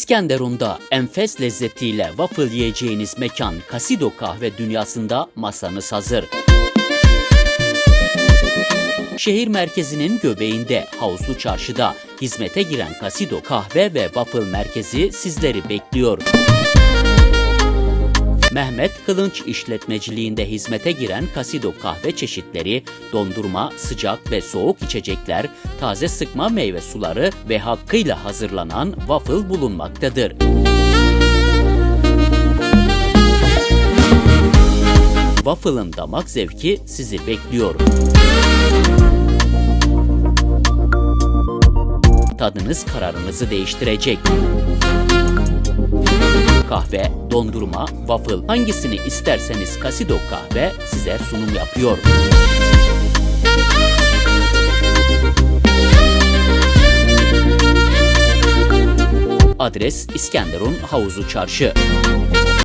İskenderun'da enfes lezzetiyle waffle yiyeceğiniz mekan Kasido Kahve Dünyası'nda masanız hazır. Şehir merkezinin göbeğinde Havuzlu Çarşı'da hizmete giren Kasido Kahve ve Waffle Merkezi sizleri bekliyor. Mehmet Kılınç işletmeciliğinde hizmete giren Kasido kahve çeşitleri, dondurma, sıcak ve soğuk içecekler, taze sıkma meyve suları ve hakkıyla hazırlanan waffle bulunmaktadır. Waffle'ın damak zevki sizi bekliyor. Tadınız kararınızı değiştirecek. Kahve, dondurma, waffle hangisini isterseniz Kasido Kahve size sunum yapıyor. Adres İskenderun Havuzu Çarşı.